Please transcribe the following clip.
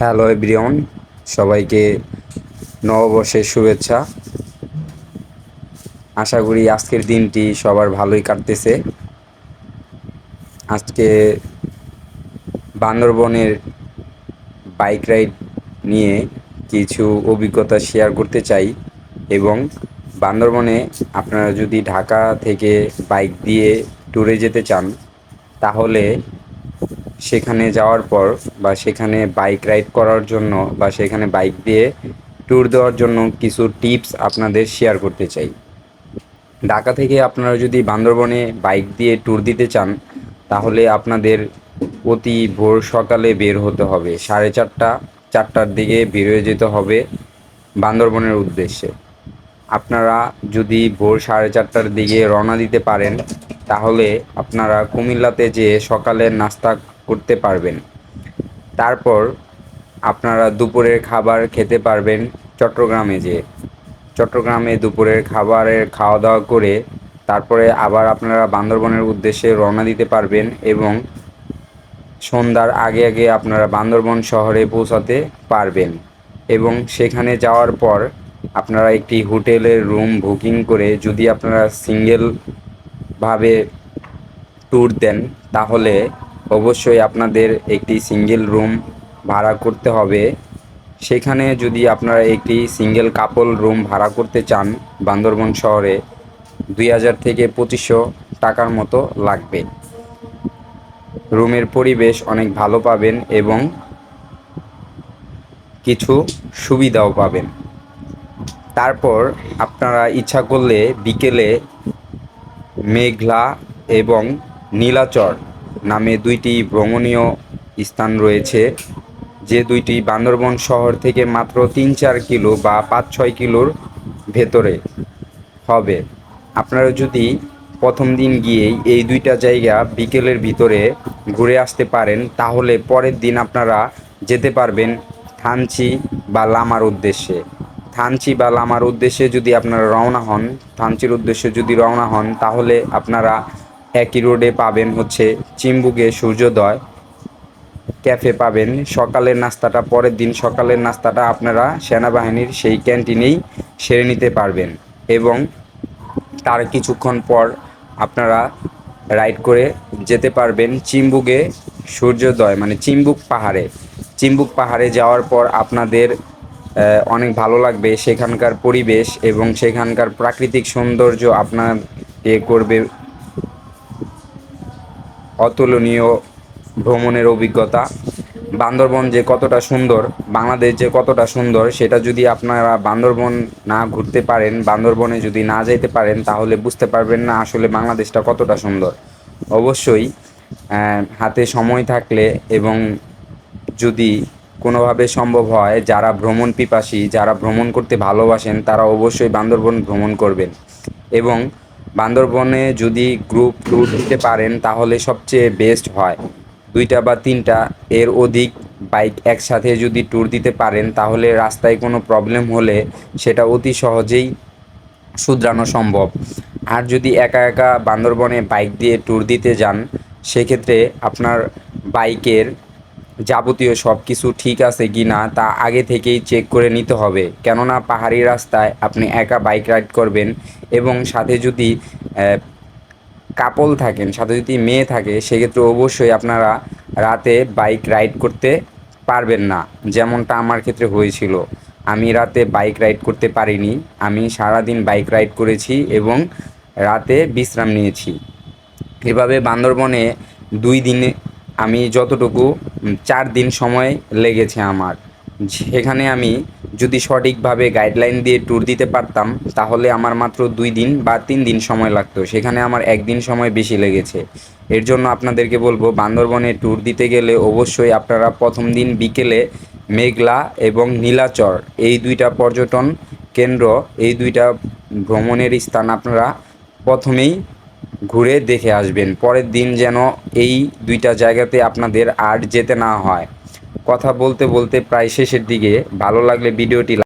Hello everyone সবাইকে নববর্ষের শুভেচ্ছা। আশা করি আজকের দিনটি সবার ভালোই কাটতেছে। আজকে বান্দরবনের বাইক রাইড নিয়ে কিছু অভিজ্ঞতা শেয়ার করতে চাই এবং বান্দরবনে আপনারা যদি ঢাকা থেকে বাইক দিয়ে ট্যুরে যেতে চান, তাহলে সেখানে যাওয়ার পর বা সেখানে বাইক রাইড করার জন্য বা সেখানে বাইক দিয়ে ট্যুর দেওয়ার জন্য কিছু টিপস আপনাদের শেয়ার করতে চাই। ঢাকা থেকে আপনারা যদি বান্দরবনে বাইক দিয়ে ট্যুর দিতে চান, তাহলে আপনাদের অতি ভোর সকালে বের হতে হবে। সাড়ে চারটা, চারটার দিকে বের হয়ে যেতে হবে বান্দরবনের উদ্দেশ্যে। আপনারা যদি ভোর সাড়ে চারটার দিকে রওনা দিতে পারেন, তাহলে আপনারা কুমিল্লাতে যেয়ে সকালের নাস্তা করতে পারবেন। তারপর আপনারা দুপুরের খাবার খেতে পারবেন চট্টগ্রামে যেয়ে। চট্টগ্রামে দুপুরের খাবারের খাওয়া দাওয়া করে তারপরে আবার আপনারা বান্দরবনের উদ্দেশ্যে রওনা দিতে পারবেন এবং সন্ধ্যার আগে আগে আপনারা বান্দরবন শহরে পৌঁছাতে পারবেন এবং সেখানে যাওয়ার পর আপনারা একটি হোটেলের রুম বুকিং করে যদি আপনারা সিঙ্গেলভাবে ট্যুর দেন তাহলে অবশ্যই আপনাদের একটি সিঙ্গেল রুম ভাড়া করতে হবে। সেখানে যদি আপনারা একটি সিঙ্গেল কাপল রুম ভাড়া করতে চান, বান্দরবন শহরে দুই হাজার থেকে পঁচিশশো টাকার মতো লাগবে। রুমের পরিবেশ অনেক ভালো পাবেন এবং কিছু সুবিধাও পাবেন। তারপর আপনারা ইচ্ছা করলে বিকেলে মেঘলা এবং নীলাচর নামে দুইটি ভ্রমণীয় স্থান রয়েছে। যে দুইটি বান্দরবন শহর থেকে মাত্র তিন চার কিলো বা পাঁচ ছয় কিলোর ভেতরে হবে। আপনারা যদি প্রথম দিন গিয়েই এই দুইটা জায়গা বিকেলের ভিতরে ঘুরে আসতে পারেন, তাহলে পরের দিন আপনারা যেতে পারবেন থানচি বা লামার উদ্দেশ্যে। থানচি বা লামার উদ্দেশ্যে যদি আপনারা রওনা হন, থানচির উদ্দেশ্যে যদি রওনা হন, তাহলে আপনারা একই রোডে পাবেন হচ্ছে চিম্বুকে সূর্যোদয়, ক্যাফে পাবেন। সকালের নাস্তাটা পরের দিন, সকালের নাস্তাটা আপনারা সেনাবাহিনীর সেই ক্যান্টিনেই সেরে নিতে পারবেন এবং তার কিছুক্ষণ পর আপনারা রাইড করে যেতে পারবেন চিম্বুকে সূর্যোদয় মানে চিম্বুক পাহাড়ে। চিম্বুক পাহাড়ে যাওয়ার পর আপনাদের অনেক ভালো লাগবে সেখানকার পরিবেশ এবং সেখানকার প্রাকৃতিক সৌন্দর্য আপনার এ করবে অতুলনীয় ভ্রমণের অভিজ্ঞতা। বান্দরবন যে কতটা সুন্দর, বাংলাদেশ যে কতটা সুন্দর, সেটা যদি আপনারা বান্দরবন না ঘুরতে পারেন, বান্দরবনে যদি না যেতে পারেন, তাহলে বুঝতে পারবেন না আসলে বাংলাদেশটা কতটা সুন্দর। অবশ্যই হাতে সময় থাকলে এবং যদি কোনোভাবে সম্ভব হয়, যারা ভ্রমণ পিপাসী, যারা ভ্রমণ করতে ভালোবাসেন, তারা অবশ্যই বান্দরবন ভ্রমণ করবেন। এবং বান্দরবনে যদি গ্রুপ ট্যুর দিতে পারেন, তাহলে সবচেয়ে বেস্ট হয়। দুইটা বা তিনটা, এর অধিক বাইক একসাথে যদি ট্যুর দিতে পারেন, তাহলে রাস্তায় কোনো প্রবলেম হলে সেটা অতি সহজেই শুধরানো সম্ভব। আর যদি একা একা বান্দরবনে বাইক দিয়ে ট্যুর দিতে যান, সেক্ষেত্রে আপনার বাইকের যাবতীয় সব কিছু ঠিক আছে কি না, তা আগে থেকেই চেক করে নিতে হবে। কেননা পাহাড়ি রাস্তায় আপনি একা বাইক রাইড করবেন এবং সাথে যদি কাপল থাকেন, সাথে যদি মেয়ে থাকে, সেক্ষেত্রে অবশ্যই আপনারা রাতে বাইক রাইড করতে পারবেন না, যেমনটা আমার ক্ষেত্রে হয়েছিল। আমি রাতে বাইক রাইড করতে পারিনি, আমি সারাদিন বাইক রাইড করেছি এবং রাতে বিশ্রাম নিয়েছি। এভাবে বান্দরবনে দুই দিনে আমি যতটুকু চার দিন সময় লেগেছে আমার। সেখানে আমি যদি সঠিকভাবে গাইডলাইন দিয়ে ট্যুর দিতে পারতাম, তাহলে আমার মাত্র দুই দিন বা তিন দিন সময় লাগতো। সেখানে আমার একদিন সময় বেশি লেগেছে। এর জন্য আপনাদেরকে বলব, বান্দরবনে ট্যুর দিতে গেলে অবশ্যই আপনারা প্রথম দিন বিকেলে মেঘলা এবং নীলাচর, এই দুইটা পর্যটন কেন্দ্র, এই দুইটা ভ্রমণের স্থান আপনারা প্রথমেই ঘুরে দেখে আসবেন। পরের দিন যেন এই দুইটা জায়গাতে আপনাদের আর যেতে না হয়। কথা বলতে বলতে প্রায় শেষের দিকে। ভালো লাগলে ভিডিওটি